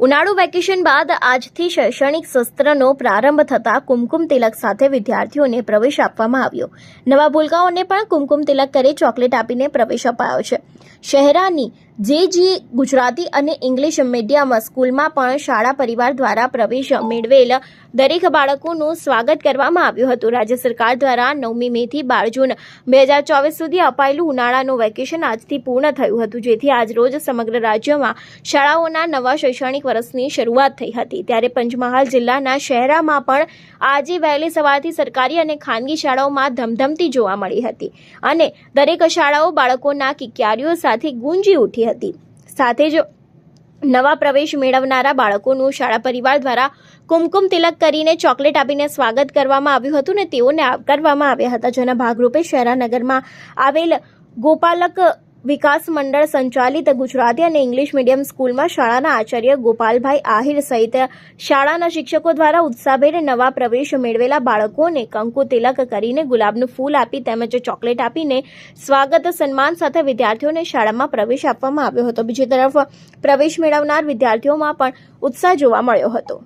ઉનાળુ વેકેશન બાદ આજથી શૈક્ષણિક સત્રનો પ્રારંભ થતા કુમકુમ તિલક સાથે વિદ્યાર્થીઓને પ્રવેશ આપવામાં આવ્યો. નવા ભૂલકાઓને પણ કુમકુમ તિલક કરી ચોકલેટ આપીને પ્રવેશ અપાયો છે. શહેરાની જે જી ગુજરાતી અને ઇંગ્લિશ મીડિયમ સ્કૂલમાં પણ શાળા પરિવાર દ્વારા પ્રવેશ મેળવેલ દરેક બાળકોનું સ્વાગત કરવામાં આવ્યું હતું. રાજ્ય સરકાર દ્વારા નવમી મેથી બાર જૂન બે હજાર ચોવીસ સુધી અપાયેલું ઉનાળાનું વેકેશન આજથી પૂર્ણ થયું હતું, જેથી આજરોજ સમગ્ર રાજ્યમાં શાળાઓના નવા શૈક્ષણિક વર્ષની શરૂઆત થઈ હતી. ત્યારે પંચમહાલ જિલ્લાના શહેરામાં પણ આજે વહેલી સવારથી સરકારી અને ખાનગી શાળાઓમાં ધમધમતી જોવા મળી હતી અને દરેક શાળાઓ બાળકોના કિક્યારીઓ સાથે ગુંજી ઉઠી હતી. સાથે જ નવા પ્રવેશ મેળવનારા બાળકોનું શાળા પરિવાર દ્વારા કુમકુમ તિલક કરીને ચોકલેટ આપીને સ્વાગત કરવામાં આવ્યું હતું ને તેઓને આવકારવામાં આવ્યા હતા. જેના ભાગરૂપે શહેરાનગરમાં આવેલ ગોપાલક વિકાસ મંડળ સંચાલિત ગુજરાતી અને ઇંગ્લિશ મીડિયમ સ્કૂલમાં શાળાના આચાર્ય ગોપાલભાઈ આહિર સહિત શાળાના શિક્ષકો દ્વારા ઉત્સાહભેર નવા પ્રવેશ મેળવેલા બાળકોને કંકુ તિલક કરીને ગુલાબનું ફૂલ આપી તેમજ ચોકલેટ આપીને સ્વાગત, સન્માન સાથે વિદ્યાર્થીઓને શાળામાં પ્રવેશ આપવામાં આવ્યો હતો. બીજી તરફ પ્રવેશ મેળવનાર વિદ્યાર્થીઓમાં પણ ઉત્સાહ જોવા મળ્યો હતો.